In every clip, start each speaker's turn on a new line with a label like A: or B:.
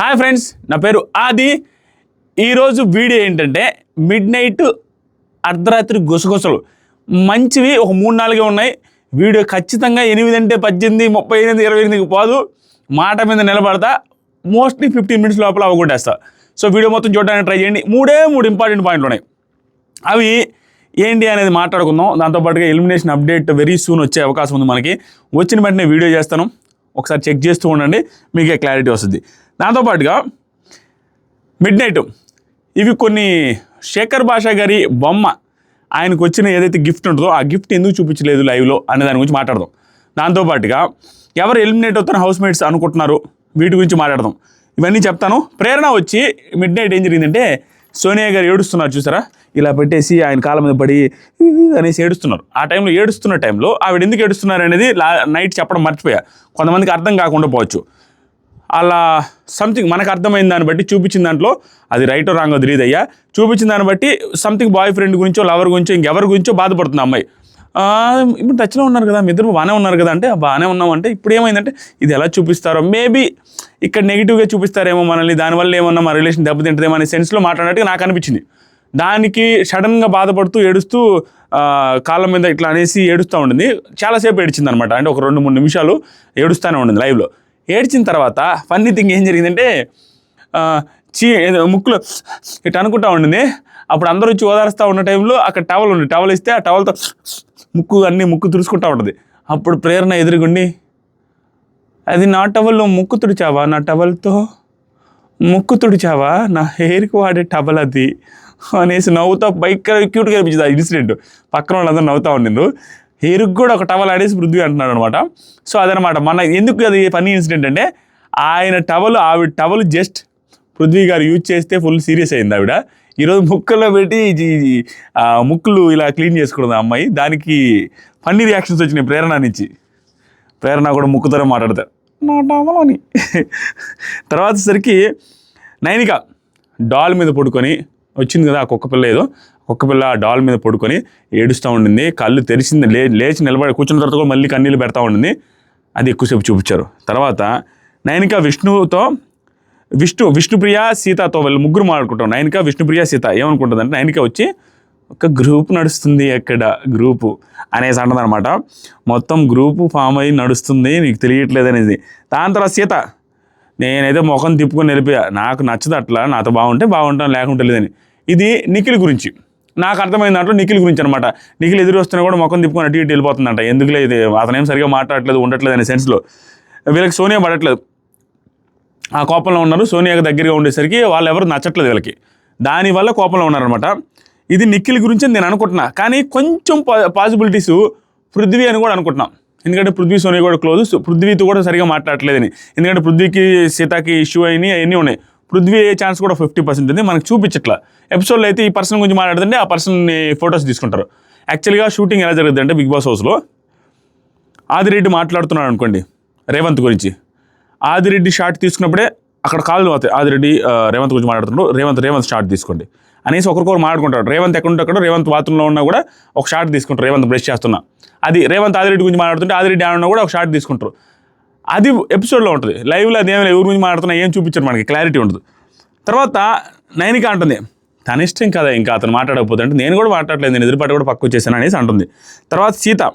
A: Hi friends నా పేరు ఆది. ఈరోజు వీడియో ఏంటంటే మిడ్ నైట్ అర్ధరాత్రి గుసగుసలు. మంచివి ఒక మూడు నాలుగే ఉన్నాయి. వీడియో ఖచ్చితంగా ఎనిమిది అంటే పద్దెనిమిది ముప్పై ఎనిమిది ఇరవై ఎనిమిదికి పోదు. మాట మీద నిలబడతా. మోస్ట్లీ ఫిఫ్టీన్ మినిట్స్ లోపల అవగొట్టేస్తా. సో వీడియో మొత్తం చూడడానికి ట్రై చేయండి. మూడే మూడు ఇంపార్టెంట్ పాయింట్లు ఉన్నాయి. అవి ఏంటి అనేది మాట్లాడుకుందాం. దాంతోపాటుగా ఎలిమినేషన్ అప్డేట్ వెరీ సూన్ వచ్చే అవకాశం ఉంది మనకి. వచ్చిన వెంటనే వీడియో చేస్తాను. ఒకసారి చెక్ చేస్తూ ఉండండి. మీకే క్లారిటీ వస్తుంది. దాంతోపాటుగా మిడ్ నైట్ ఇవి కొన్ని శేఖర్ భాషా గారి బొమ్మ. ఆయనకు వచ్చిన ఏదైతే గిఫ్ట్ ఉంటుందో ఆ గిఫ్ట్ ఎందుకు చూపించలేదు లైవ్లో అనే దాని గురించి మాట్లాడదాం. దాంతోపాటుగా ఎవరు ఎలిమినేట్ అవుతున్న హౌస్ మేట్స్ అనుకుంటున్నారు? వీటి గురించి మాట్లాడదాం. ఇవన్నీ చెప్తాను. ప్రేరణ వచ్చి మిడ్ నైట్ ఏం జరిగిందంటే సోనియా గారు ఏడుస్తున్నారు చూసారా? ఇలా పెట్టేసి ఆయన కాళ్ళ మీద పడి అనేసి ఏడుస్తున్నారు. ఆ టైంలో ఏడుస్తున్న టైంలో ఆవిడ ఎందుకు ఏడుస్తున్నారు అనేది లా నైట్ చెప్పడం మర్చిపోయా. కొంతమందికి అర్థం కాకుండా పోవచ్చు. అలా సంథింగ్ మనకు అర్థమైన దాన్ని బట్టి చూపించిన దాంట్లో అది రైట్ రాంగో తెలియదు అయ్యా చూపించిన దాన్ని బట్టి సంథింగ్ బాయ్ ఫ్రెండ్ గురించో లవర్ గురించో ఇంకెవరి గురించో బాధపడుతుంది అమ్మాయి. ఇప్పుడు టచ్లో ఉన్నారు కదా మీ ఇద్దరు బాగానే ఉన్నారు కదా అంటే బాగానే ఉన్నామంటే ఇప్పుడు ఏమైందంటే ఇది ఎలా చూపిస్తారో మేబీ ఇక్కడ నెగిటివ్గా చూపిస్తారేమో మనల్ని దానివల్ల ఏమన్నా మా రిలేషన్ దెబ్బతింటుందేమో అనే సెన్స్లో మాట్లాడినట్టుగా నాకు అనిపించింది. దానికి సడన్గా బాధపడుతూ ఏడుస్తూ కాళ్ళ మీద ఇట్లా అనేసి ఏడుస్తూ ఉండింది. చాలాసేపు ఏడిచింది అనమాట అంటే ఒక రెండు మూడు నిమిషాలు ఏడుస్తూనే ఉండింది లైవ్లో ఏడ్చిన తర్వాత ఫన్నీ థింగ్ ఏం జరిగిందంటే చీ ఏదో ముక్కులో ఇటు అనుకుంటా ఉండింది. అప్పుడు అందరూ వచ్చి ఓదారుస్తూ ఉన్న టైంలో అక్కడ టవల్ ఉంది. టవల్ ఇస్తే ఆ టవల్తో ముక్కు అన్ని ముక్కు తుడుచుకుంటా ఉంటుంది. అప్పుడు ప్రేరణ ఎదురుగుండి అది నా టవల్లో ముక్కు తుడిచావా? నా టవల్తో ముక్కు తుడిచావా? నా హెయిర్కి వాడే టవల్ అది. అనేసి నవ్వుతా బైక్ క్యూట్గా అనిపించింది ఆ ఇన్సిడెంట్ పక్కన వాళ్ళందరూ నవ్వుతా ఉండిండ్రు. హెయిర్కి కూడా ఒక టవల్ ఆడేసి పృథ్వీ అంటున్నాడు అనమాట సో అదనమాట మన ఎందుకు అది పని ఇన్సిడెంట్ అంటే ఆయన టవల్ ఆవిడ టవల్ జస్ట్ పృథ్వీ గారు యూజ్ చేస్తే ఫుల్ సీరియస్ అయింది ఆవిడ. ఈరోజు ముక్కల్లో పెట్టి ముక్కులు ఇలా క్లీన్ చేసుకున్నది అమ్మాయి. దానికి ఫన్నీ రియాక్షన్స్ వచ్చినాయి ప్రేరణ నుంచి. ప్రేరణ కూడా ముక్కుతోనే మాట్లాడతారు. నా అని. తర్వాత సరికి నైనిక డాల్ మీద పడుకొని వచ్చింది కదా ఆ కుక్క పిల్ల ఏదో. కుక్కపిల్ల ఆ డాల్ మీద పడుకొని ఏడుస్తూ ఉండింది. కళ్ళు తెరిచింది. లే లేచి నిలబడి కూర్చున్న తర్వాత కూడా మళ్ళీ కన్నీళ్ళు పెడతా ఉండింది. అది ఎక్కువసేపు చూపించారు. తర్వాత నైనిక విష్ణువుతో విష్ణు విష్ణుప్రియ సీతతో వాళ్ళు ముగ్గురు మాట్లాడుకుంటాం. నైనిక విష్ణుప్రియ సీత ఏమనుకుంటుందంటే నైనిక వచ్చి ఒక గ్రూప్ నడుస్తుంది అక్కడ గ్రూపు అనేసి అంటదనమాట మొత్తం గ్రూపు ఫామ్ అయ్యి నడుస్తుంది. నీకు తెలియట్లేదు అనేది. దాని తర్వాత సీత నేనైతే ముఖం తిప్పుకొని వెళ్ళిపోయా. నాకు నచ్చదు అట్లా. నాతో బాగుంటే బాగుంటాను లేకుంటే లేదని. ఇది నిఖిల్ గురించి. నాకు అర్థమైన దాంట్లో నిఖిల్ గురించి అనమాట నిఖిల్ ఎదురు వస్తున్నా కూడా మొఖం తిప్పుకొని అటు ఇటు వెళ్ళిపోతుందంట. ఎందుకులే ఇది? అతనేం సరిగా మాట్లాడట్లేదు ఉండట్లేదు అనే సెన్స్లో వీళ్ళకి సోనియా పడట్లేదు. ఆ కోపంలో ఉన్నారు. సోనియాకి దగ్గరగా ఉండేసరికి వాళ్ళు ఎవరు నచ్చట్లేదు వీళ్ళకి. దానివల్ల కోపంలో ఉన్నారనమాట ఇది నిఖిల్ గురించి నేను అనుకుంటున్నా. కానీ కొంచెం పాసిబిలిటీస్ పృథ్వీ అని కూడా అనుకుంటున్నాం. ఎందుకంటే పృథ్వీ సోనియా కూడా క్లోజ్ పృథ్వీతో కూడా సరిగా మాట్లాడలేదని ఎందుకంటే పృథ్వీకి సీతాకి ఇష్యూ అయినాయి అవన్నీ ఉన్నాయి. పృథ్వీ ఛాన్స్ కూడా ఫిఫ్టీ పర్సెంట్ ఉంది. మనకు చూపించట్లా. ఎపిసోడ్లో అయితే ఈ పర్సన్ గురించి మాట్లాడుతుంటే ఆ పర్సన్ని ఫొటోస్ తీసుకుంటారు. యాక్చువల్గా షూటింగ్ ఎలా జరుగుతుంది అంటే బిగ్ బాస్ హౌస్లో ఆదిరెడ్డి మాట్లాడుతున్నాడు అనుకోండి రేవంత్ గురించి. ఆదిరెడ్డి షాట్ తీసుకున్నప్పుడే అక్కడ కాళ్ళు అవుతాయి ఆదిరెడ్డి రేవంత్ గురించి మాట్లాడుతున్నాడు రేవంత్ రేవంత్ షాట్ తీసుకోండి. అనేసి ఒకరికొకరు మాట్లాడుకుంటారు. రేవంత్ ఎక్కడ ఉంటే అక్కడ రేవంత్ బాత్రూంలో ఉన్నా కూడా ఒక షాట్ తీసుకుంటారు. రేవంత్ బ్రష్ చేస్తున్నా. అది రేవంత్ ఆదిరెడ్డి గురించి మాట్లాడుతుంటే ఆదిరెడ్డి ఆడున్నా కూడా ఒక షాట్ తీసుకుంటారు. అది ఎపిసోడ్లో ఉంటుంది. లైవ్లో అది ఏమైనా ఎవరి గురించి మాట్లాడుతున్నా ఏం చూపించారు మనకి. క్లారిటీ ఉంటుంది. తర్వాత నైనిక అంటుంది. తన ఇష్టం కదా ఇంకా అతను మాట్లాడకపోతే అంటే నేను కూడా మాట్లాడలేదు. నేను ఎదురుపాటు కూడా పక్క వచ్చేసాను అనేసి అంటుంది. తర్వాత సీత.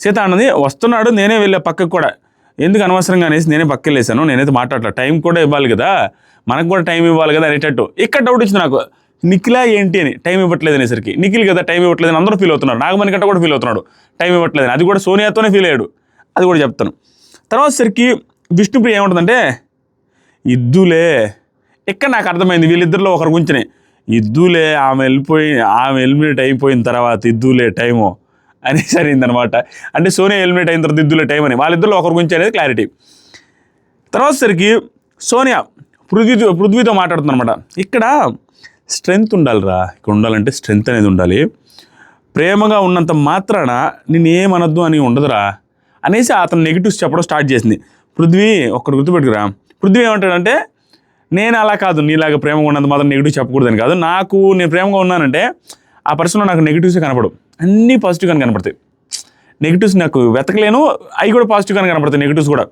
A: సీత అన్నది వస్తున్నాడు నేనే వెళ్ళే పక్కకు కూడా. ఎందుకు అనవసరంగా అనేసి నేనే పక్కకి వెళ్ళేసాను నేనైతే మాట్లాడలే టైం కూడా ఇవ్వాలి కదా. మనకు కూడా టైం ఇవ్వాలి కదా అనేటట్టు. ఇక్కడ డౌట్ వచ్చింది నాకు. నిఖిలా ఏంటి అని? టైం ఇవ్వట్లేదు అనేసరికి. నిఖిల్ కదా టైం ఇవ్వట్లేదు అని అందరూ ఫీల్ అవుతున్నారు. నాగమణి కంటే కూడా ఫీల్ అవుతున్నాడు. టైం ఇవ్వట్లేదు అది కూడా సోనియాతోనే ఫీల్ అయ్యాడు. అది కూడా చెప్తాను. తర్వాత సరికి విష్ణుప్రియ ఏముంటుందంటే ఇద్దులే. ఇక్కడ నాకు అర్థమైంది వీళ్ళిద్దరిలో ఒకరి గురించినే. ఇద్దులే ఆమె వెళ్ళిపోయి ఆమె ఎలిమినేట్ అయిపోయిన తర్వాత ఇద్దులే టైము అనేసి సరైందనమాట అంటే సోనియా ఎలిమినేట్ అయిన తర్వాత ఇద్దులే టైం అని. వాళ్ళిద్దరిలో ఒకరి గురించి అనేది క్లారిటీ. తర్వాత సరికి సోనియా పృథ్వీ పృథ్వీతో మాట్లాడుతుందనమాట. ఇక్కడ స్ట్రెంగ్త్ ఉండాలిరా. ఇక్కడ ఉండాలంటే స్ట్రెంగ్త్ అనేది ఉండాలి. ప్రేమగా ఉన్నంత మాత్రాన నేను అని ఉండదురా. అనేసి అతను నెగిటివ్స్ చెప్పడం స్టార్ట్ చేసింది. పృథ్వీ ఒక్కడు గుర్తుపెట్టుకురా. పృథ్వీ ఏమంటాడంటే నేను అలా కాదు నీలాగా ప్రేమగా ఉన్నంత మాత్రం నెగిటివ్ చెప్పకూడదని కాదు. నాకు నేను ప్రేమగా ఉన్నానంటే ఆ పర్సన్లో నాకు నెగిటివ్స్ కనపడవు. అన్నీ పాజిటివ్గానే కనపడతాయి. నెగిటివ్స్ నాకు వెతకలేను అవి కూడా పాజిటివ్గానే కనపడతాయి నెగిటివ్స్ కూడా.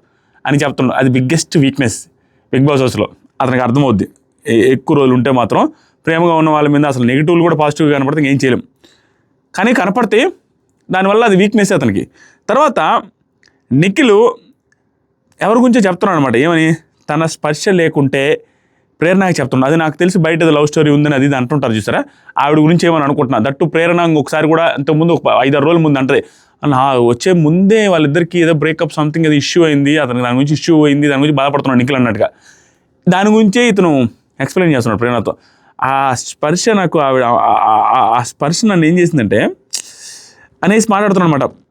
A: అని చెప్తున్నాడు. అది బిగ్గెస్ట్ వీక్నెస్ బిగ్ బాస్ హౌస్లో. అతనికి అర్థమవుద్ది. ఎక్కువ రోజులు ఉంటే మాత్రం ప్రేమగా ఉన్న వాళ్ళ మీద అసలు నెగిటివ్లు కూడా పాజిటివ్గా కనపడితే ఏం చేయలేం. కానీ కనపడితే దానివల్ల అది వీక్నెస్ అతనికి. తర్వాత నిఖిల్ ఎవరి గురించో చెప్తున్నాడు అనమాట ఏమని? తన స్పర్శ లేకుంటే ప్రేరణకి చెప్తున్నాడు. అది నాకు తెలిసి బయట లవ్ స్టోరీ ఉందని అది ఇది అంటుంటారు చూసారా? ఆవిడ గురించి ఏమని అనుకుంటున్నా? దట్టు ప్రేరణ ఒకసారి కూడా ఇంతకుముందు ఒక ఐదారు రోజుల ముందు అంటది. అన్న వచ్చే ముందే వాళ్ళిద్దరికి ఏదో బ్రేకప్ సంథింగ్ ఏదో ఇష్యూ అయింది. అతనికి దాని గురించి ఇష్యూ అయింది. దాని గురించి బాధపడుతున్నాడు నిఖిల్ అన్నట్టుగా. దాని గురించే ఇతను ఎక్స్ప్లెయిన్ చేస్తున్నాడు ప్రేరణతో. ఆ స్పర్శ నాకు ఆవిడ ఆ- ఆ స్పర్శ నన్ను ఏం చేసిందంటే అనేసి మాట్లాడుతున్నాడు అనమాట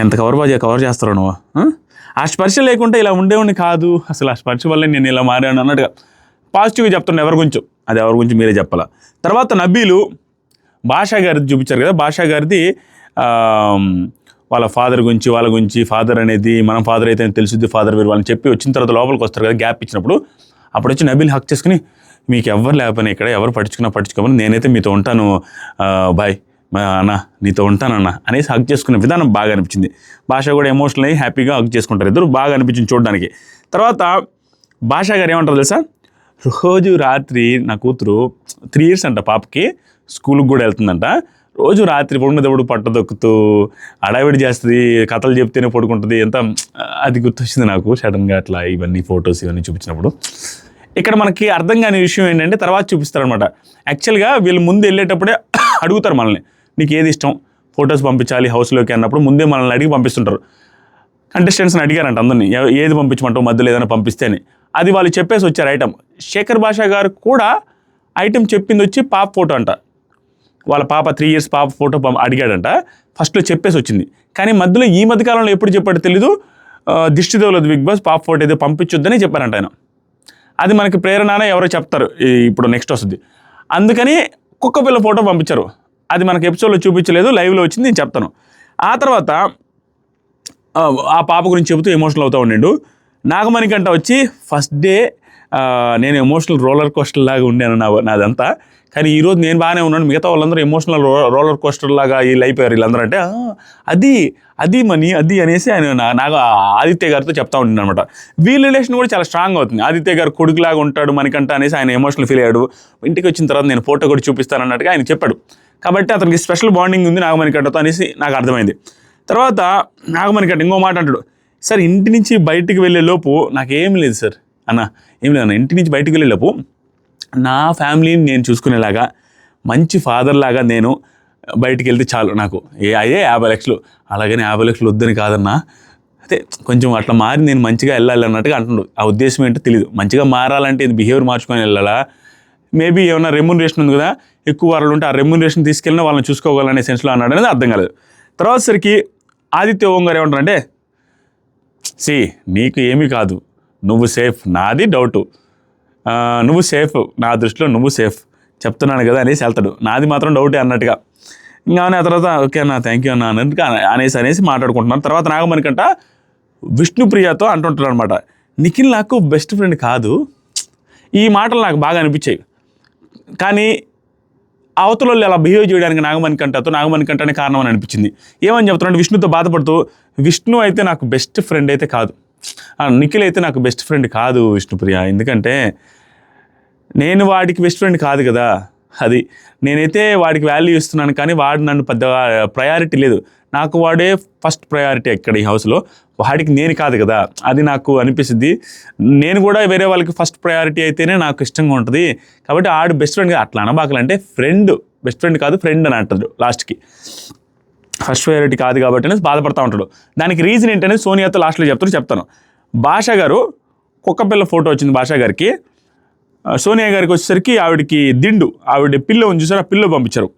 A: ఎంత కవర్ బాగా కవర్ చేస్తారు నువ్వు ఆ? స్పర్శ లేకుంటే ఇలా ఉండేవాడిని కాదు. అసలు ఆ స్పర్శ వల్లే నేను ఇలా మారాను అన్నట్టుగా పాజిటివ్గా చెప్తున్నాను ఎవరి గురించి. అది ఎవరి గురించి మీరే చెప్పాలా? తర్వాత నబీలు భాషా గారిది చూపించారు కదా భాషా గారిది వాళ్ళ ఫాదర్ గురించి వాళ్ళ గురించి ఫాదర్ అనేది మనం ఫాదర్ అయితే తెలుసుద్ది ఫాదర్ వేరు వాళ్ళని చెప్పి వచ్చిన తర్వాత లోపలికి వస్తారు కదా గ్యాప్ ఇచ్చినప్పుడు. అప్పుడు వచ్చి నబీల్ హక్ చేసుకుని మీకు ఎవరు లేకపోయినా ఇక్కడ ఎవరు పట్టించుకున్నా పట్టించుకోమని నేనైతే మీతో ఉంటాను బాయ్ అన్న నీతో ఉంటానన్న అనేసి హక్ చేసుకునే విధానం బాగా అనిపించింది. భాష కూడా ఎమోషనల్ అయ్యి హ్యాపీగా హక్ చేసుకుంటారు ఇద్దరు. బాగా అనిపించింది చూడడానికి. తర్వాత భాష గారు ఏమంటారు తెలుసా? రోజు రాత్రి నా కూతురు త్రీ ఇయర్స్ అంట పాపకి స్కూల్కి కూడా వెళ్తుందంట. రోజు రాత్రి పడుకునేటప్పుడు పట్టదొక్కుతూ అడావిడి చేస్తుంది కథలు చెప్తేనే పడుకుంటుంది ఎంత అది గుర్తొచ్చింది నాకు. సడన్గా అట్లా ఇవన్నీ ఫొటోస్ ఇవన్నీ చూపించినప్పుడు. ఇక్కడ మనకి అర్థం కాని విషయం ఏంటంటే తర్వాత చూపిస్తారనమాట యాక్చువల్గా వీళ్ళు ముందు వెళ్ళేటప్పుడే అడుగుతారు మనల్ని. నీకు ఏది ఇష్టం? ఫొటోస్ పంపించాలి హౌస్లోకి అన్నప్పుడు ముందే మనల్ని అడిగి పంపిస్తుంటారు. కంటెస్టెంట్స్ని అడిగారంట అందరినీ. ఏది పంపించమంటావు? మధ్యలో ఏదైనా పంపిస్తే అని. అది వాళ్ళు చెప్పేసి వచ్చారు ఐటమ్. శేఖర్ భాషా గారు కూడా ఐటమ్ చెప్పింది వచ్చి పాప ఫోటో అంట. వాళ్ళ పాప త్రీ ఇయర్స్ పాప ఫోటో పంప అడిగాడంట. ఫస్ట్లో చెప్పేసి వచ్చింది. కానీ మధ్యలో ఈ మధ్యకాలంలో ఎప్పుడు చెప్పాడో తెలీదు. దిష్టి తగలదు బిగ్ బాస్ పాప ఫోటో ఏదో పంపించొద్దని చెప్పారంట ఆయన. అది మనకి ప్రేరణనే ఎవరో చెప్తారు. ఇప్పుడు నెక్స్ట్ వస్తుంది. అందుకని కుక్క పిల్ల ఫోటో పంపించారు. అది మనకు ఎపిసోడ్లో చూపించలేదు లైవ్లో వచ్చింది నేను చెప్తాను. ఆ తర్వాత ఆ, పాప గురించి చెబుతూ ఎమోషనల్ అవుతూ ఉండిండు. నాగమణికంట వచ్చి ఫస్ట్ డే నేను ఎమోషనల్ రోలర్ కోస్టర్ లాగా ఉండాను నా నాదంతా. కానీ ఈరోజు నేను బాగానే ఉన్నాను. మిగతా వాళ్ళందరూ ఎమోషనల్ రోలర్ కోస్టర్ లాగా వీళ్ళు అయిపోయారు వీళ్ళందరూ అంటే అది అది మనీ అది అనేసి ఆయన నాకు ఆదిత్య గారితో చెప్తా ఉండింది అనమాట వీళ్ళ రిలేషన్ కూడా చాలా స్ట్రాంగ్ అవుతుంది. ఆదిత్య గారు కొడుకులాగా ఉంటాడు మనకంట అనేసి ఆయన ఎమోషనల్ ఫీల్ అయ్యాడు. ఇంటికి వచ్చిన తర్వాత నేను ఫోటో కూడా చూపిస్తాను అన్నట్టుగా ఆయన చెప్పాడు. కాబట్టి అతనికి స్పెషల్ బాండింగ్ ఉంది నాగమణికట్టతో అనేసి నాకు అర్థమైంది. తర్వాత నాగమణికట్ట ఇంకో మాట అంటాడు. సార్ ఇంటి నుంచి బయటికి వెళ్ళే లోపు నాకేం లేదు సార్. అన్న ఏం లేదు అన్న ఇంటి నుంచి బయటికి వెళ్ళే లోపు నా ఫ్యామిలీని నేను చూసుకునేలాగా మంచి ఫాదర్ లాగా నేను బయటికి వెళ్తే చాలు నాకు. ఏ అయ్యే యాభై లక్షలు. అలాగని యాభై లక్షలు వద్దని కాదన్నా. అదే కొంచెం అట్లా మారి నేను మంచిగా వెళ్ళాలి అన్నట్టుగా అంటుండు ఆ ఉద్దేశం ఏంటో తెలియదు మంచిగా మారాలంటే ఇది బిహేవియర్ మార్చుకొని వెళ్ళాలా? మేబీ ఏమైనా రెమ్యూనరేషన్ ఉంది కదా ఎక్కువ వాళ్ళు ఉంటే ఆ రెమ్యునరేషన్ తీసుకెళ్ళిన వాళ్ళని చూసుకోగలనే సెన్స్లో అన్నాడు అనేది అర్థం కాలేదు. తర్వాత సరికి ఆదిత్య ఓం గారు ఏమంటారంటే సి నీకు ఏమీ కాదు. నువ్వు సేఫ్ నాది డౌటు నువ్వు సేఫ్ నా దృష్టిలో నువ్వు సేఫ్ చెప్తున్నాను కదా అనేసి వెళ్తాడు. నాది మాత్రం డౌటే అన్నట్టుగా. ఇంకా ఆ తర్వాత ఓకే అన్న థ్యాంక్ యూ అన్న అన్నట్టుగా అనేసి అనేసి మాట్లాడుకుంటున్నాను తర్వాత నాగమణికంట విష్ణుప్రియతో అంటుంటాడు అనమాట నిఖిల్ నాకు బెస్ట్ ఫ్రెండ్ కాదు. ఈ మాటలు నాకు బాగా అనిపించాయి. కానీ అవతల ఇలా అలా బిహేవ్ చేయడానికి నాగమణి కంటతో నాగమణి కంటనే కారణం అని అనిపించింది. ఏమని చెప్తున్నాడు? విష్ణుతో బాధపడుతూ విష్ణు అయితే నాకు బెస్ట్ ఫ్రెండ్ అయితే కాదు. నిఖిల్ అయితే నాకు బెస్ట్ ఫ్రెండ్ కాదు విష్ణుప్రియ. ఎందుకంటే నేను వాడికి బెస్ట్ ఫ్రెండ్ కాదు కదా. అది నేనైతే వాడికి వాల్యూ ఇస్తున్నాను కానీ వాడు నన్ను పెద్ద ప్రయారిటీ లేదు. నాకు వాడే ఫస్ట్ ప్రయారిటీ ఇక్కడ ఈ హౌస్లో వాడికి నేను కాదు కదా. అది నాకు అనిపిస్తుంది. నేను కూడా వేరే వాళ్ళకి ఫస్ట్ ప్రయారిటీ అయితేనే నాకు ఇష్టంగా ఉంటుంది. కాబట్టి ఆడు బెస్ట్ ఫ్రెండ్ అట్లా అనబాకలంటే ఫ్రెండ్ బెస్ట్ ఫ్రెండ్ కాదు ఫ్రెండ్ అని అంటాడు లాస్ట్కి ఫస్ట్ ప్రయారిటీ కాదు కాబట్టి అనేది బాధపడతా ఉంటాడు. దానికి రీజన్ ఏంటనే సోనియాతో లాస్ట్లో చెప్తారు చెప్తాను. భాష గారు కుక్కపిల్ల ఫోటో వచ్చింది భాషా గారికి. సోనియా గారికి వచ్చేసరికి ఆవిడకి దిండు ఆవిడ పిల్ల ఉంది చూసారు? ఆ పిల్లో పంపించారు.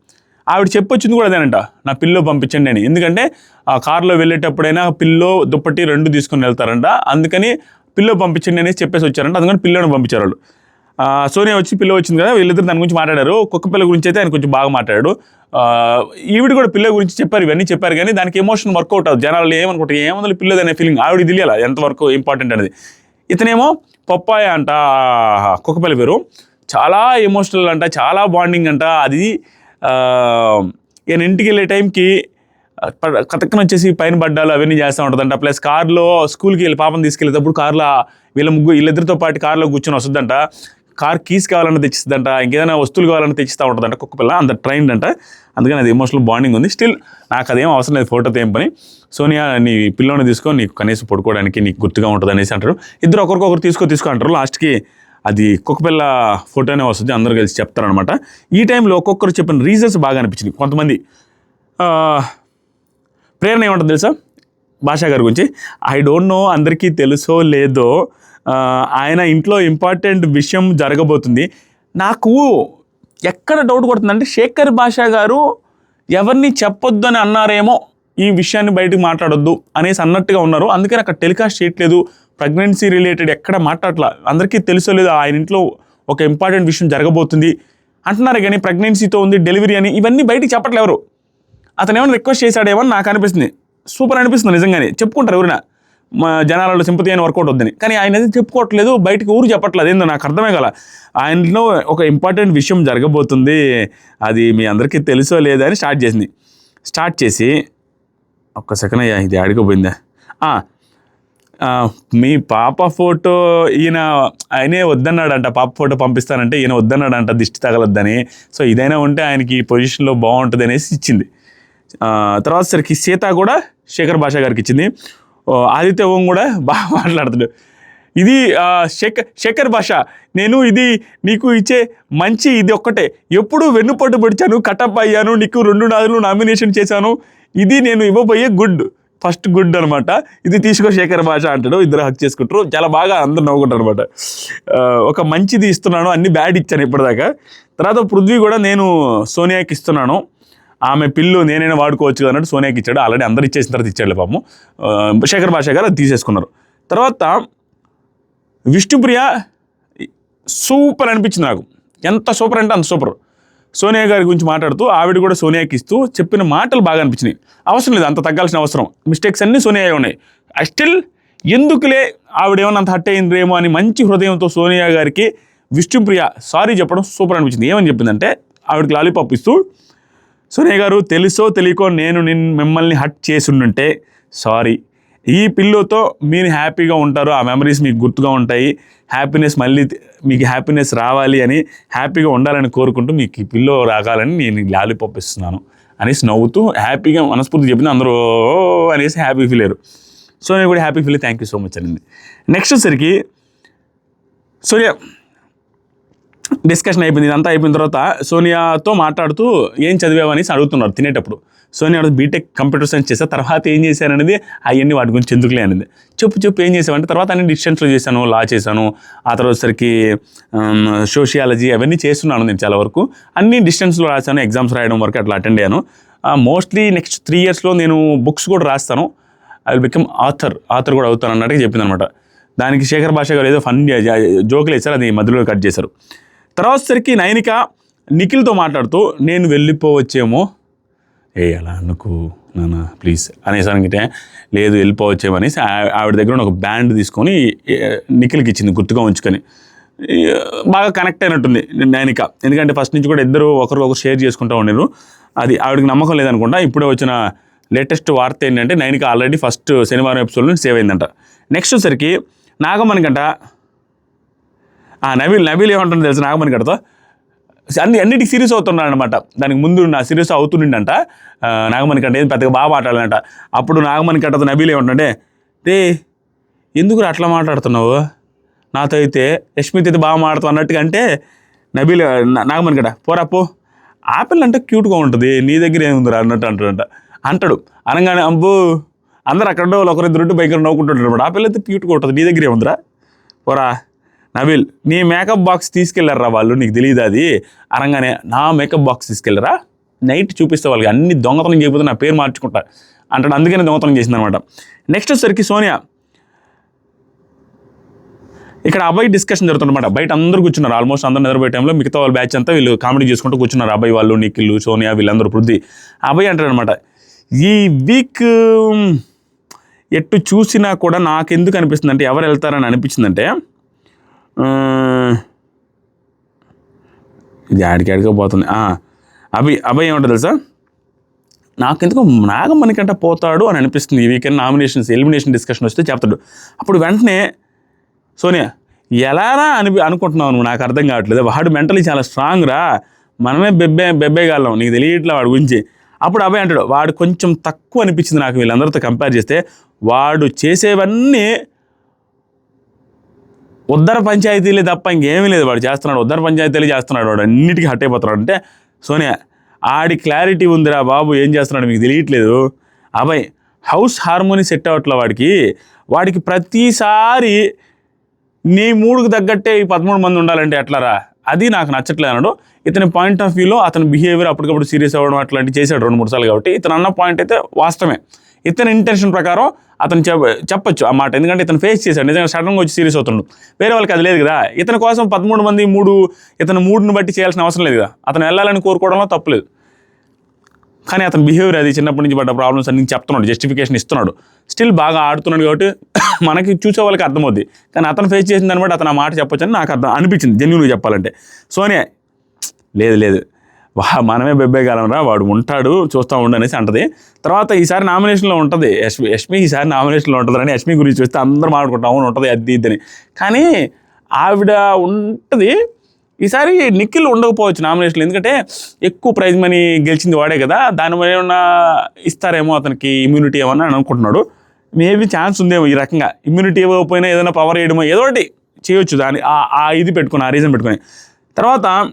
A: ఆవిడ చెప్పొచ్చింది కూడా అదేనంట. నా పిల్లో పంపించండి అని. ఎందుకంటే ఆ కార్లో వెళ్ళేటప్పుడైనా పిల్లో దుప్పటి రెండు తీసుకొని వెళ్తారంట. అందుకని పిల్లో పంపించండి అనేసి చెప్పేసి వచ్చారంట. అందుకని పిల్లోని పంపించారు వాళ్ళు. సోనియా వచ్చి పిల్ల వచ్చింది కదా వీళ్ళిద్దరు దాని గురించి మాట్లాడారు. కుక్క పిల్ల గురించి అయితే ఆయన కొంచెం బాగా మాట్లాడాడు. ఈవిడ కూడా పిల్ల గురించి చెప్పారు ఇవన్నీ చెప్పారు. కానీ దానికి ఎమోషన్ వర్కౌట్ అవుతుంది జనాలు ఏమనుకుంటారు? ఏముంది పిల్లది అనే ఫీలింగ్? ఆవిడ తెలియాలి? ఎంతవరకు ఇంపార్టెంట్ అనేది? ఇతనేమో పప్పాయ అంట. కుక్కపల్లి కుక్కపిల్ల పేరు. చాలా ఎమోషనల్ అంట చాలా బాండింగ్ అంట. అది ఈయన ఇంటికి వెళ్ళే టైంకి కతక్కన వచ్చేసి పైన పడ్డాలు అవన్నీ చేస్తూ ఉంటుందంట. ప్లస్ కార్లో స్కూల్కి వెళ్ళి పాపం తీసుకెళ్ళేటప్పుడు కార్లో వీళ్ళ ముగ్గురు వీళ్ళిద్దరితో పాటు కార్లో కూర్చొని వస్తుందంట. కార్ కీస్ కావాలని తెచ్చిస్తుందంట. ఇంకేదైనా వస్తువులు కావాలని తెచ్చిస్తూ ఉంటుందంట కుక్క పిల్ల. అంత ట్రైన్డ్ అంట. అందుకని అది ఎమోషనల్ బాండింగ్ ఉంది. స్టిల్ నాకు అదేం అవసరం లేదు ఫోటో ఏం పని. సోనియా నీ పిల్లోని తీసుకొని నీకు కనీసం పడుకోవడానికి నీకు గుర్తుగా ఉంటుంది అనేసి అంటారు. ఇద్దరు ఒకరికొకరు తీసుకో తీసుకో అంటారు. లాస్ట్కి అది కుక్కపిల్ల ఫోటోనే వస్తుంది అందరూ కలిసి చెప్తారనమాట ఈ టైంలో ఒక్కొక్కరు చెప్పిన రీజన్స్ బాగా అనిపించింది కొంతమంది ప్రేరణ ఏమంటుంది తెలుసా? భాషా గారి గురించి. ఐ డోంట్ నో అందరికీ తెలుసో లేదో ఆయన ఇంట్లో ఇంపార్టెంట్ విషయం జరగబోతుంది. నాకు ఎక్కడ డౌట్ కొడుతుందంటే శేఖర్ భాషా గారు ఎవరిని చెప్పొద్దు అని అన్నారేమో ఈ విషయాన్ని బయటకు మాట్లాడొద్దు అనేసి అన్నట్టుగా ఉన్నారు. అందుకని అక్కడ టెలికాస్ట్ చేయట్లేదు. ప్రెగ్నెన్సీ రిలేటెడ్ ఎక్కడ మాట్లాడట్లా? అందరికీ తెలుసో లేదు ఆయన ఇంట్లో ఒక ఇంపార్టెంట్ విషయం జరగబోతుంది. అంటున్నారు కానీ ప్రెగ్నెన్సీతో ఉంది డెలివరీ అని ఇవన్నీ బయటికి చెప్పట్లే ఎవరు? అతను ఏమైనా రిక్వెస్ట్ చేశాడేమో నాకు అనిపిస్తుంది. సూపర్ అనిపిస్తుంది నిజంగానే. చెప్పుకుంటారు ఎవరైనా. మా జనాలలో సింపతి అని వర్కౌట్ వద్దని. కానీ ఆయన అయితే చెప్పుకోవట్లేదు బయటకు ఊరు చెప్పట్లేదు. ఏందో నాకు అర్థమే కల. ఆయనలో ఒక ఇంపార్టెంట్ విషయం జరగబోతుంది. అది మీ అందరికీ తెలుసో లేదా అని స్టార్ట్ చేసింది. స్టార్ట్ చేసి ఒక్క సెకండ్ అయ్యా ఇది అడిగిపోయిందా మీ పాప ఫోటో ఈయన ఆయనే వద్దన్నాడంట. పాప ఫోటో పంపిస్తానంటే ఈయన వద్దన్నాడంట. దిష్టి తగలొద్దని. సో ఇదైనా ఉంటే ఆయనకి ఈ పొజిషన్లో బాగుంటుంది అనేసి ఇచ్చింది తర్వాత సరికి సీత కూడా శేఖర్ భాషా గారికి ఇచ్చింది. ఓ, ఆదిత్య ఓం కూడా బాగా మాట్లాడుతాడు ఇది శేఖర్ శేఖర్ భాష. నేను ఇది నీకు ఇచ్చే మంచి ఇది ఒక్కటే. ఎప్పుడు వెన్నుపట్టు పొడిచాను కటప్ అయ్యాను నీకు రెండు నాదులు నామినేషన్ చేశాను. ఇది నేను ఇవ్వబోయే గుడ్. ఫస్ట్ గుడ్ అనమాట ఇది తీసుకో శేఖర్ భాష అంటాడు ఇద్దరు హక్ చేసుకుంటారు. చాలా బాగా అందరు నవ్వుకుంటారు అనమాట ఒక మంచిది ఇస్తున్నాను అన్ని బ్యాడ్ ఇచ్చాను ఇప్పటిదాకా. తర్వాత పృథ్వీ కూడా నేను సోనియాకి ఇస్తున్నాను. ఆమె పిల్లు నేనైనా వాడుకోవచ్చు అన్నట్టు సోనియాకి ఇచ్చాడు. ఆల్రెడీ అందరు ఇచ్చేసిన తర్వాత ఇచ్చాడు పాపం. శేఖర్ భాష గారు అది తీసేసుకున్నారు. తర్వాత విష్ణుప్రియ సూపర్ అనిపించింది నాకు. ఎంత సూపర్ అంటే అంత సూపర్. సోనియా గారి గురించి మాట్లాడుతూ ఆవిడ కూడా సోనియాకి ఇస్తూ చెప్పిన మాటలు బాగా అనిపించినాయి. అవసరం లేదు అంత తగ్గాల్సిన అవసరం. మిస్టేక్స్ అన్నీ సోనియా ఉన్నాయి. ఐ స్టిల్ ఎందుకులే ఆవిడ ఏమన్నా అంత హట్ అయిందేమో అని మంచి హృదయంతో సోనియా గారికి విష్ణుప్రియ సారీ చెప్పడం సూపర్ అనిపించింది. ఏమని చెప్పిందంటే ఆవిడకి లాలీపాప్ ఇస్తూ సోనియా గారు తెలుసో తెలియకో నేను నిన్ మిమ్మల్ని హట్ చేసుండుంటే సారీ ఈ పిల్లోతో మీరు హ్యాపీగా ఉంటారు ఆ మెమరీస్ మీకు గుర్తుగా ఉంటాయి. హ్యాపీనెస్ మళ్ళీ మీకు హ్యాపీనెస్ రావాలి అని హ్యాపీగా ఉండాలని కోరుకుంటూ మీకు ఈ పిల్లో రాగాలని నేను లాలి ఇస్తున్నాను అనేసి నవ్వుతూ హ్యాపీగా మనస్ఫూర్తి చెప్పిన అందరూ అనేసి హ్యాపీ ఫీల్ అయ్యారు. సో నేను కూడా happy feel thank you so much అనింది. నెక్స్ట్ వచ్చేసరికి సూర్య డిస్కషన్ అయిపోయింది ఇదంతా అయిపోయిన తర్వాత సోనియాతో మాట్లాడుతూ ఏం చదివావని అడుగుతున్నారు తినేటప్పుడు. సోనియా బీటెక్ కంప్యూటర్ సైన్స్ చేసా తర్వాత ఏం చేశాననేది అవన్నీ వాటి గురించి ఎందుకులే అనేది. చెప్పు చెప్పు ఏం చేసావంటే తర్వాత నేను డిస్టెన్స్లో చేశాను లా చేశాను ఆ తర్వాత వచ్చేసరికి సోషియాలజీ అవన్నీ చేస్తున్నాను నేను చాలా వరకు. అన్ని డిస్టెన్స్లో రాశాను ఎగ్జామ్స్ రాయడం వరకు అట్లా అటెండ్ అయ్యాను. మోస్ట్లీ నెక్స్ట్ త్రీ ఇయర్స్లో నేను బుక్స్ కూడా రాస్తాను. I will become author author కూడా అవుతాను అన్నట్టుగా చెప్పింది అనమాట దానికి శేఖర్ భాష గారు ఏదో ఫన్ జోకులు వేశారు అది మధ్యలో కట్ చేశారు. తర్వాత సరికి నైనిక నిఖిల్తో మాట్లాడుతూ నేను వెళ్ళిపోవచ్చేమో. ఏ అలా అనుకు నాన్న ప్లీజ్ అనేసరికి లేదు వెళ్ళిపోవచ్చేమో అనేసి ఆవిడ దగ్గర ఒక బ్యాండ్ తీసుకొని నిఖిల్కి ఇచ్చింది గుర్తుగా ఉంచుకొని. బాగా కనెక్ట్ అయినట్టుంది నైనిక ఎందుకంటే ఫస్ట్ నుంచి కూడా ఇద్దరు ఒకరికొకరు షేర్ చేసుకుంటూ ఉండేరు అది ఆవిడకి నమ్మకం లేదనుకుంటా ఇప్పుడే వచ్చిన లేటెస్ట్ వార్త ఏంటంటే నైనిక ఆల్రెడీ ఫస్ట్ శనివారం ఎపిసోడ్ నుంచి సేవ్ అయిందంట. నెక్స్ట్ వచ్చేసరికి నాగమణికంట ఆ నవీల్ నవీల్ ఏమంటుందో తెలుసు? నాగమణి గడతో అన్ని అన్నిటికి సీరియస్ అవుతున్నాడు అనమాట దానికి ముందు నా సీరియస్ అవుతుండంట నాగమణి కంటే ఏం పెద్దగా బాగా మాట్లాడాలంట అప్పుడు నాగమణి కట్టతో నవీల్ ఏమంటుంటే రే ఎందుకు అట్లా మాట్లాడుతున్నావు? నాతో అయితే యశ్మిత్ అయితే బాగా మాట్లాడుతావు అన్నట్టుగా అంటే నబీల్ నా- నాగమణి కట్ట పోరా పో. ఆపిల్ అంటే క్యూట్గా ఉంటుంది. నీ దగ్గర ఏముందిరా అన్నట్టు అంటాడంట. అంటాడు. అనగానే అంబు అందరు అక్కడ ఒకరిద్దరు ఉంటే భయంకర నవ్వుకుంటుంటారు. ఆ ఆపిల్ అయితే క్యూట్గా ఉంటుంది. నీ దగ్గర ఏముందిరా? పోరా. నబీల్ నీ మేకప్ బాక్స్ తీసుకెళ్ళారా వాళ్ళు? నీకు తెలియదు అది? అనగానే నా మేకప్ బాక్స్ తీసుకెళ్ళరా? నైట్ చూపిస్తే వాళ్ళకి అన్ని దొంగతనం చేయకపోతే నా పేరు మార్చుకుంటా అంటాడు. అందుకనే దొంగతనం చేసింది అనమాట నెక్స్ట్ వచ్చేసరికి సోనియా. ఇక్కడ అబ్బాయి డిస్కషన్ జరుగుతుందన్నమాట. బయట అందరూ కూర్చున్నారు. ఆల్మోస్ట్ అందరూ నిద్రపోయే టైంలో మిగతా వాళ్ళ బ్యాచ్ అంతా వీళ్ళు కామెడీ చేసుకుంటూ కూర్చున్నారు. అబ్బాయి వాళ్ళు నిఖిల్ సోనియా వీళ్ళందరూ పృథ్వీ అబ్బాయి అంటాడనమాట ఈ వీక్ ఎటు చూసినా కూడా నాకెందుకు అనిపిస్తుంది అంటే ఎవరు వెళ్తారని అనిపించిందంటే ఇది ఆడికి ఆడిగా పోతుంది. అభి అభయ్ ఏమంటుంది తెలుసా? నాకు ఎందుకో నాగమణికంట పోతాడు అని అనిపిస్తుంది ఈ వీకెండ్ నామినేషన్స్ ఎలిమినేషన్ డిస్కషన్ వస్తే చెప్తాడు. అప్పుడు వెంటనే సోనియా ఎలారా అని అనుకుంటున్నావు నువ్వు? నాకు అర్థం కావట్లేదు. వాడు మెంటలీ చాలా స్ట్రాంగ్ రా. మనమే బెబ్బే బెబ్బేగాళ్ళం నీకు తెలియట్లే వాడి గురించి. అప్పుడు అబ్బాయి అంటాడు వాడు కొంచెం తక్కువ అనిపించింది నాకు వీళ్ళందరితో కంపేర్ చేస్తే వాడు చేసేవన్నీ ఉద్దర పంచాయతీలే తప్ప ఇంకేమీ లేదు వాడు చేస్తున్నాడు. ఉద్దర పంచాయతీలే చేస్తున్నాడు వాడు. అన్నిటికీ హట్ అయిపోతున్నాడు. అంటే సోనియా ఆడి క్లారిటీ ఉందిరా బాబు ఏం చేస్తున్నాడు మీకు తెలియట్లేదు. అబ్బాయి హౌస్ హార్మోని సెట్ అవ్వట్లే వాడికి? వాడికి ప్రతిసారి నీ మూడుకు తగ్గట్టే ఈ పదమూడు మంది ఉండాలంటే ఎట్లారా? అది నాకు నచ్చట్లేదు అన్నాడు. ఇతని పాయింట్ ఆఫ్ వ్యూలో అతని బిహేవియర్ అప్పటికప్పుడు సీరియస్ అవ్వడం అట్లాంటివి చేశాడు రెండు మూడు సార్లు కాబట్టి ఇతను అన్న పాయింట్ అయితే వాస్తవమే. ఇతని ఇంటెన్షన్ ప్రకారం అతను చెప్ చెప్పొచ్చు ఆ మాట. ఎందుకంటే ఇతను ఫేస్ చేశాడు. నిజంగా సడన్గా వచ్చి సీరియస్ అవుతుండు వేరే వాళ్ళకి అది లేదు కదా. ఇతని కోసం పదమూడు మంది మూడు ఇతను మూడుని బట్టి చేయాల్సిన అవసరం లేదు కదా. అతను వెళ్ళాలని కోరుకోవడంలో తప్పలేదు కానీ అతని బిహేవియర్ అది చిన్నప్పటి నుంచి పడ్డ ప్రాబ్లమ్స్ అన్ని చెప్తున్నాడు. జస్టిఫికేషన్ ఇస్తున్నాడు. స్టిల్ బాగా ఆడుతున్నాడు కాబట్టి మనకి చూసే వాళ్ళకి అర్థమవుద్ది. కానీ అతను ఫేస్ చేసిన దాన్ని బట్టి అతను ఆ మాట చెప్పొచ్చని నాకు అర్థం అనిపించింది. జెన్యున్గా చెప్పాలంటే. సోనియా లేదు లేదు. వా మనమే బెబ్బే కాలంరా వాడు ఉంటాడు చూస్తూ ఉండనేసి అంటది. తర్వాత ఈసారి నామినేషన్లో ఉంటుంది. యష్మి యష్మి ఈసారి నామినేషన్లో ఉంటుందని యష్మి గురించి చూస్తే అందరూ మాట్లాడుకుంటాం అవును ఉంటుంది అది ఇద్దని కానీ ఆవిడ ఉంటుంది. ఈసారి నిఖిల్ ఉండకపోవచ్చు నామినేషన్లో ఎందుకంటే ఎక్కువ ప్రైజ్ మనీ గెలిచింది వాడే కదా దాని మీద ఏమన్నా ఇస్తారేమో అతనికి ఇమ్యూనిటీ ఏమన్నా అని అనుకుంటున్నాడు. మేబీ ఛాన్స్ ఉందేమో ఈ రకంగా. ఇమ్యూనిటీ ఇవ్వకపోయినా ఏదైనా పవర్ వేయడమో ఏదో ఒకటి చేయొచ్చు దాని ఆ- ఇది పెట్టుకుని ఆ రీజన్ పెట్టుకుని. తర్వాత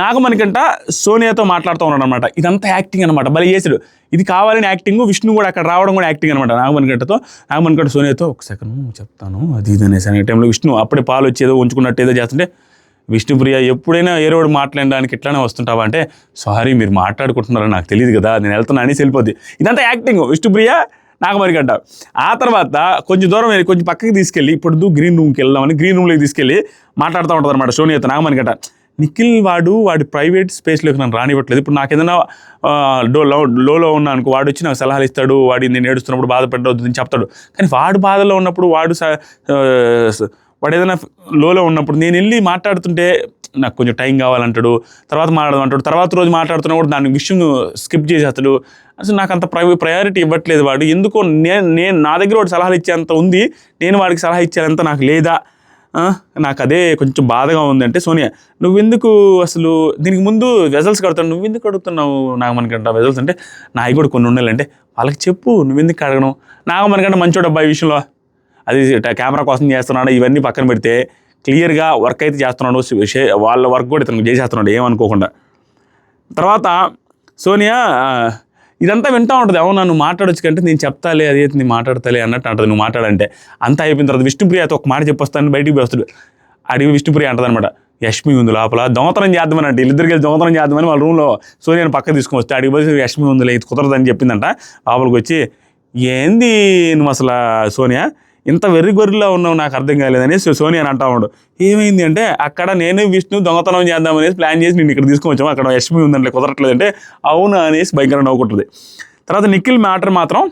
A: నాగమణికంట సోనియాతో మాట్లాడుతూ ఉన్నాడు అనమాట ఇదంతా యాక్టింగ్ అనమాట భలే చేసాడు ఇది కావాలని యాక్టింగ్ విష్ణు కూడా అక్కడ రావడం కూడా యాక్టింగ్ అనమాట నాగమణికంటతో. నాగమణికంట సోనియాతో ఒక సెకండ్ చెప్తాను. అది ఇది అనేసి అనే టైంలో విష్ణు అప్పుడే పాలు వచ్చి ఏదో ఉంచుకున్నట్టు ఏదో చేస్తుంటే విష్ణుప్రియ ఎప్పుడైనా ఏరోడు మాట్లాడడానికి ఇట్లానే వస్తుంటావా? అంటే సారీ మీరు మాట్లాడుకుంటున్నారని నాకు తెలియదు కదా నేను వెళ్తున్నా అనేసి వెళ్ళిపోద్ది. ఇదంతా యాక్టింగ్. విష్ణుప్రియ నాగమణికంట. ఆ తర్వాత కొంచెం దూరం వెళ్ళి కొంచెం పక్కకి తీసుకెళ్ళి ఇప్పుడు గ్రీన్ రూమ్కి వెళ్దామని గ్రీన్ రూమ్లోకి తీసుకెళ్ళి మాట్లాడుతూ ఉంటుంది అనమాట సోనియాతో నాగమణికంట. నిఖిల్ వాడు వాడి ప్రైవేట్ స్పేస్లోకి నన్ను రానివ్వట్లేదు. ఇప్పుడు నాకు ఏదైనా డో లో లోలో ఉన్నా అనుకో వాడు వచ్చి నాకు సలహాలు ఇస్తాడు వాడి నేను ఏడుస్తున్నప్పుడు బాధపడ్డవద్దు అని చెప్తాడు. కానీ వాడు బాధలో ఉన్నప్పుడు వాడు వాడు ఏదైనా లోలో ఉన్నప్పుడు నేను వెళ్ళి మాట్లాడుతుంటే నాకు కొంచెం టైం కావాలంటాడు తర్వాత మాట్లాడదాం అంటాడు తర్వాత రోజు మాట్లాడుతున్నప్పుడు దాని విషయం స్కిప్ చేసేస్తాడు. అసలు నాకు అంత ప్రై ప్రయారిటీ ఇవ్వట్లేదు వాడు. ఎందుకో నేను నేను నా దగ్గర వాడు సలహాలు ఇచ్చేంత ఉంది నేను వాడికి సలహా ఇచ్చేంత నాకు లేదా నాకు అదే కొంచెం బాధగా ఉందంటే సోనియా సోనియా నువ్వెందుకు అసలు దీనికి ముందు వెజల్స్ కడతావు నువ్వెందుకు అడుగుతున్నావు నాగమణికంట వెజల్స్? అంటే నాయి కూడా కొన్ని ఉండాలంటే వాళ్ళకి చెప్పు నువ్వెందుకు అడగను? నాగమణికంట మంచోడు అబ్బాయి విషయంలో. అది కెమెరా కోసం చేస్తున్నాడు ఇవన్నీ పక్కన పెడితే క్లియర్గా వర్క్ అయితే చేస్తున్నాడు వాళ్ళ వర్క్ కూడా ఇతను చేసేస్తున్నాడు ఏమనుకోకుండా. తర్వాత సోనియా ఇదంతా వింటా ఉంటుంది. అవును నన్ను మాట్లాడొచ్చు కంటే నేను చెప్తాలే అయితే నేను మాట్లాడతాలే అన్నట్టు అంటది. నువ్వు మాట్లాడంటే అంతా అయిపోయిన తర్వాత విష్ణుప్రియతో ఒక మాట చెప్పొస్తాను బయటికి వస్తాడు అడిగి విష్ణుప్రియ అంటది అనమాట యష్మి ఉంది లోపల దొంగతనం చేద్దామని అంటే. వీళ్ళిద్దరికి వెళ్ళి దొంగతనం చేద్దామని వాళ్ళ రూమ్లో సోనియాని పక్క తీసుకొని వస్తే అడిగి పోయి యష్మి ఉందిలే ఇది కుదరదని చెప్పిందంట. లోపలికి వచ్చి ఏంది నువ్వు అసలు సోనియా? ఇంత వెర్రి గొర్రెలో ఉన్నావు నాకు అర్థం కాలేదని సోని సోనియా అని అంటా ఉన్నాడు. ఏమైంది అంటే అక్కడ నేను విష్ణు దొంగతనం చేద్దామనేసి ప్లాన్ చేసి నేను ఇక్కడ తీసుకొని వచ్చాము అక్కడ యష్మి ఉందంటే కుదరట్లేదంటే అవును అనేసి భయంకరంగా నవ్వుకుంటుంది. తర్వాత నిఖిల్ మ్యాటర్ మాత్రం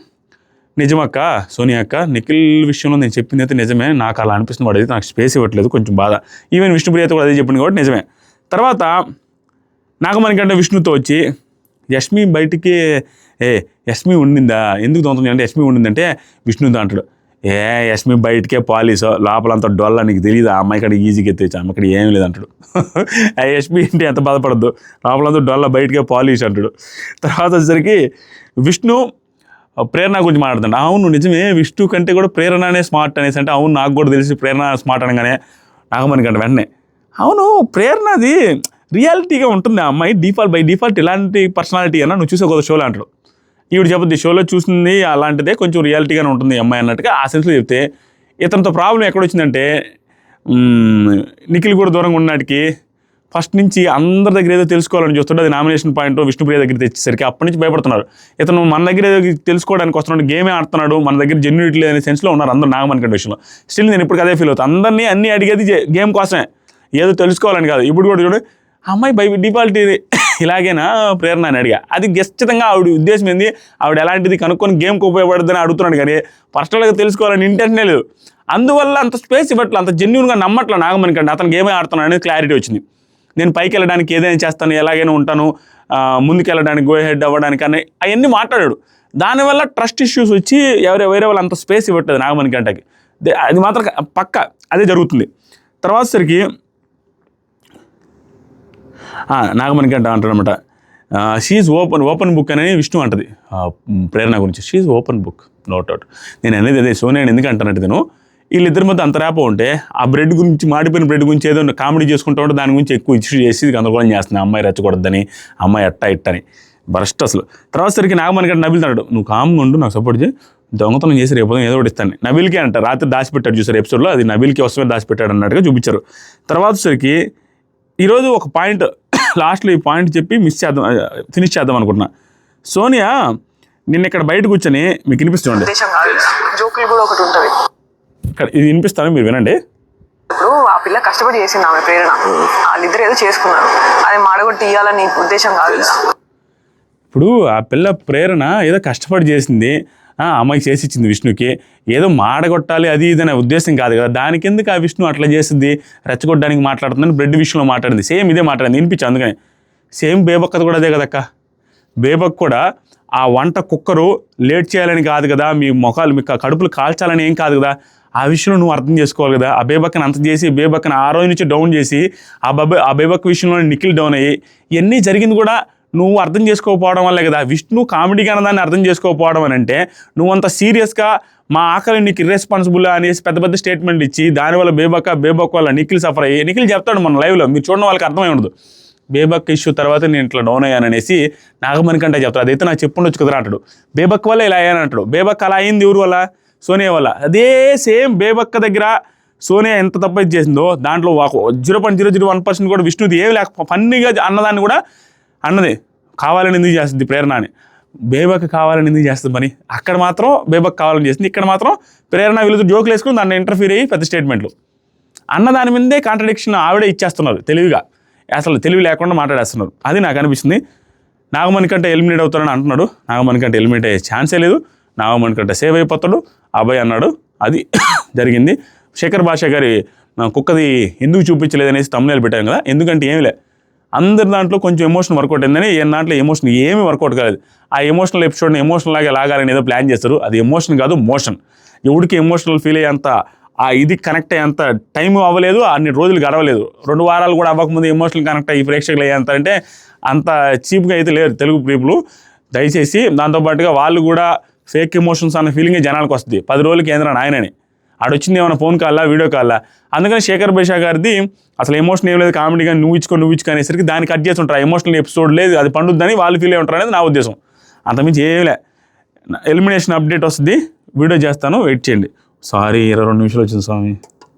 A: నిజమక్క సోనియా అక్క నిఖిల్ విషయంలో నేను చెప్పింది అయితే నిజమే. నాకు అలా అనిపిస్తుంది. వాడు అయితే నాకు స్పేస్ ఇవ్వట్లేదు. కొంచెం బాధ. ఈవెన్ విష్ణుప్రియతో కూడా అదే చెప్పింది కాబట్టి నిజమే. తర్వాత నాగమణికంటే విష్ణుతో వచ్చి యష్మి బయటికి ఏ యష్మి ఉండిందా? ఎందుకు దొంగతనం అంటే యష్మి ఉండిందంటే విష్ణుతో అంటాడు. ఏ యష్మి బయటికే పాలిస్ లోపలంతా డొల్ల నీకు తెలియదు ఆ అమ్మాయి ఇక్కడ ఈజీగా ఎత్తేచ్చు ఆమె ఇక్కడ ఏం లేదు అంటాడు ఆ యష్మి ఏంటి ఎంత బాధపడద్దు. లోపలంతా డొల్ల బయటికే పాలిష్ అంటాడు. తర్వాత వచ్చేసరికి విష్ణు ప్రేరణ గురించి మాట్లాడుతాడు అవును నిజమే విష్ణు కంటే కూడా ప్రేరణనే స్మార్ట్ అనేసి అంటే అవును నాకు కూడా తెలిసి ప్రేరణ స్మార్ట్ అనగానే నాగమణి కంటే వెంటనే. అవును ప్రేరణది రియాలిటీగా ఉంటుంది. ఆ అమ్మాయి డిఫాల్ట్ బై డిఫాల్ట్ ఇలాంటి పర్సనాలిటీ అన్న నువ్వు చూసే ఒక షోలో అంటాడు. ఈవిడ చెప్పద్ది షోలో చూసింది అలాంటిదే కొంచెం రియాలిటీగానే ఉంటుంది అమ్మాయి అన్నట్టుగా ఆ సెన్స్లో చెప్తే ఇతనితో ప్రాబ్లం ఎక్కడొచ్చిందంటే నిఖిల్ కూడా దూరంగా ఉన్నటికి ఫస్ట్ నుంచి అందరి దగ్గర ఏదో తెలుసుకోవాలని చూస్తుంటే అది నామినేషన్ పాయింట్ విష్ణుప్రియ దగ్గర తెచ్చేసరికి అప్పటి నుంచి భయపడుతున్నారు. ఇతను మన దగ్గర ఏదో తెలుసుకోవడానికి వస్తున్నాడు గేమే ఆడుతున్నాడు మన దగ్గర జెన్యునిటీ లేదనే సెన్స్లో ఉన్నారు అందరూ నాగమణికంట విషయంలో. స్టిల్ నేను ఇప్పుడు అదే ఫీల్ అవుతాను అందరినీ అన్ని అడిగేది గేమ్ కోసమే. ఏదో తెలుసుకోవాలని కాదు. ఇప్పుడు కూడా చూడు అమ్మాయి బై డిఫాల్ట్ ఇలాగేనా? ప్రేరణ అని అడిగా. అది ఖచ్చితంగా ఆవిడ ఉద్దేశం ఏంది? ఆవిడ ఎలాంటిది కనుక్కొని గేమ్కి ఉపయోగపడుతుందని అడుగుతున్నాడు కానీ పర్సనల్గా తెలుసుకోవాలని ఇంటెన్షనే లేదు. అందువల్ల అంత స్పేస్ ఇవ్వట్లే అంత జెన్యున్గా నమ్మట్లే నాగమణి కంటే. అతను గేమే ఆడుతున్నాడు అనేది క్లారిటీ వచ్చింది. నేను పైకి వెళ్ళడానికి ఏదైనా చేస్తాను ఎలాగైనా ఉంటాను ముందుకెళ్ళడానికి గో హెడ్ అవ్వడానికి అని అవన్నీ మాట్లాడాడు. దానివల్ల ట్రస్ట్ ఇష్యూస్ వచ్చి ఎవరు వేరే వాళ్ళు అంత స్పేస్ ఇవ్వట్లేదు నాగమణి గంటకి అది మాత్రం పక్క అదే జరుగుతుంది. తర్వాత సరికి నాగమణి గంట అంటాడనమాట షీఈ్ ఓపెన్ ఓపెన్ బుక్ అనేది విష్ణు అంటది. ప్రేరణ గురించి. She open book note out నేను అనేది అదే సోనియా ఎందుకు అంటానంటే నేను వీళ్ళిద్దరి మధ్య అంత రేప ఉంటే ఆ బ్రెడ్ గురించి మాడిపోయిన బ్రెడ్ గురించి ఏదో కామెడీ చేసుకుంటా ఉంటే దాని గురించి ఎక్కువ ఇష్యూ చేసి గందరగోళం చేస్తుంది. అమ్మాయి రెచ్చకూడదని అమ్మాయి అట్ట ఇట్టని బరస్ట్ అసలు. తర్వాత సరికి నాగమణి నబిల్ నబిల్తాడు నువ్వు కామ్గా ఉండు నాకు సపోర్ట్ చేయి. దొంగతనం చేసి రేపు ఏదో ఒకటి ఇస్తాను. నబిల్కి అంట. రాత్రి దాచిపెట్టాడు చూసారు ఎపిసోడ్లో అది నబిల్కి వస్తమే దాచిపెట్టాడు అన్నట్టుగా చూపించారు. తర్వాత సరికి ఈరోజు ఒక పాయింట్ లాస్ట్లో ఈ పాయింట్ చెప్పి మిస్ చేద్దాం ఫినిష్ చేద్దాం అనుకుంటున్నా. సోనియా నిన్న ఇక్కడ బయట కూర్చొని మీకు వినిపిస్తుంది
B: జోకులు కూడా ఒకటి ఉంటది.
A: ఇక్కడ ఇది వినిపిస్తాను మీరు వినండి.
B: ఇప్పుడు ఆ పిల్ల కష్టపడి చేసింది ఆమె ప్రేరణ. వాళ్ళిద్దరు ఏదో చేసుకున్నారు. అది మాడగొట్టి ఇయ్యాలని ఉద్దేశం కదా.
A: ఇప్పుడు ఆ పిల్ల ప్రేరణ ఏదో కష్టపడి చేసింది. అమ్మాయి చేసి ఇచ్చింది విష్ణుకి. ఏదో మాడగొట్టాలి అది ఇది అనే ఉద్దేశం కాదు కదా. దానికి ఎందుకు ఆ విష్ణు అట్లా చేసింది రెచ్చగొట్టడానికి మాట్లాడుతుందని బ్రెడ్ విషయంలో మాట్లాడింది. సేమ్ ఇదే మాట్లాడింది వినిపించి అందుకని. సేమ్ బేబక్కది కూడా అదే కదక్క. బేబక్ కూడా ఆ వంట కుక్కరు లేట్ చేయాలని కాదు కదా మీ ముఖాలు మీ కడుపులు కాల్చాలని ఏం కాదు కదా. ఆ విషయంలో నువ్వు అర్థం చేసుకోవాలి కదా. ఆ బేబక్కని అంత చేసి బేబక్కని ఆ రోజు నుంచి డౌన్ చేసి ఆ బబే ఆ బేబక్ విషయంలో నిఖిల్ డౌన్ అయ్యి ఇవన్నీ జరిగింది కూడా నువ్వు అర్థం చేసుకోకపోవడం వల్లే కదా. విష్ణు కామెడీగా అన్నదాన్ని అర్థం చేసుకోకపోవడం అని అంటే నువ్వు అంత సీరియస్గా మా ఆకలి నీకు ఇర్రెస్పాన్సిబుల్ అనేసి పెద్ద పెద్ద స్టేట్మెంట్ ఇచ్చి దానివల్ల బేబక్క బేబక్ వల్ల నిఖిల్ సఫర్ అయ్యి నిఖిల్ చెప్తాడు మన లైవ్లో మీరు చూడడం వాళ్ళకి అర్థమై ఉండదు. బేబక్ ఇష్యూ తర్వాత నేను ఇట్లా డౌన్ అయ్యాననేసి నాగమణి కంటే చెప్తాడు. అదైతే నాకు చెప్పుండొచ్చు కదా అంటాడు. బేబక్ వల్ల ఇలా అయ్యాను అంటాడు. బేబక్ అలా అయింది ఎవరి వల్ల? సోనియా వల్ల. అదే సేమ్ బేబక్క దగ్గర సోనియా ఎంత తప్ప ఇది చేసిందో దాంట్లో zero point zero zero one percent కూడా విష్ణుది ఏమి లేక ఫన్నీగా అన్నదాన్ని కూడా అన్నది కావాలని ఎందుకు చేస్తుంది ప్రేరణ అని. బేబక్ కావాలని ఎందుకు చేస్తుంది పని అక్కడ మాత్రం బేబక్ కావాలని చేస్తుంది ఇక్కడ మాత్రం ప్రేరణ వీళ్ళతో జోకులు వేసుకుని దాన్ని ఇంటర్ఫీర్ అయ్యి పెద్ద స్టేట్మెంట్లు అన్న దాని మీదే కాంట్రడిక్షన్ ఆవిడే ఇచ్చేస్తున్నారు తెలివిగా. అసలు తెలివి లేకుండా మాట్లాడేస్తున్నారు. అది నాకు అనిపిస్తుంది. నాగమణి కంటే ఎలిమినేట్ అవుతారని అంటున్నాడు. నాగమణి కంటే ఎలిమినేట్ అయ్యే ఛాన్సే లేదు. నాగమణి కంటే సేవ్ అయిపోతాడు. అబ్బాయి అన్నాడు. అది జరిగింది. శేఖర్ భాష గారి కుక్కది ఎందుకు చూపించలేదనేసి తమ్ముళ్ళు పెట్టాను కదా. ఎందుకంటే ఏమి లే అందరి దాంట్లో కొంచెం ఎమోషన్ వర్కౌట్ అయిందని ఏ దాంట్లో ఎమోషన్ ఏమీ వర్కౌట్ కాలేదు. ఆ ఎమోషనల్ ఎపిసోడ్ని ఎమోషనల్ లాగా లాగాలని ఏదో ప్లాన్ చేస్తారు. అది ఎమోషన్ కాదు మోషన్ ఎవడికి ఎమోషనల్ ఫీల్ అయ్యేంత ఆ ఇది కనెక్ట్ అయ్యేంత టైం అవ్వలేదు అన్ని రోజులు గడవలేదు. రెండు వారాలు కూడా అవ్వకముందు ఎమోషనల్ కనెక్ట్ అయ్యి ప్రేక్షకులు అయ్యేంత అంటే అంత చీప్గా అయితే లేరు తెలుగు పీపుల్ దయచేసి దాంతోపాటుగా వాళ్ళు కూడా ఫేక్ ఎమోషన్స్ అన్న ఫీలింగ్ జనాలకు వస్తుంది. పది రోజులు కేంద్రం ఆయనని ఆడొచ్చింది ఏమైనా ఫోన్ కాల్లా వీడియో కాల్లా? అందుకని శేఖర్ బైషా గారిది అసలు ఎమోషన్ ఏం లేదు కామెడీగా నువ్వు ఇచ్చుకో నువ్వు ఇచ్చుకో అనేసరికి దాన్ని కట్ చేసి ఉంటారు. ఎమోషనల్ ఎపిసోడ్ లేదు అది పండుద్దని వాళ్ళు ఫీల్ అయి ఉంటారు అనేది నా ఉద్దేశం. అంతమించి ఏం ఎలిమినేషన్ అప్డేట్ వస్తుంది. వీడియో చేస్తాను వెయిట్ చేయండి. సారీ ఇరవై రెండు నిమిషాలు వచ్చింది స్వామి.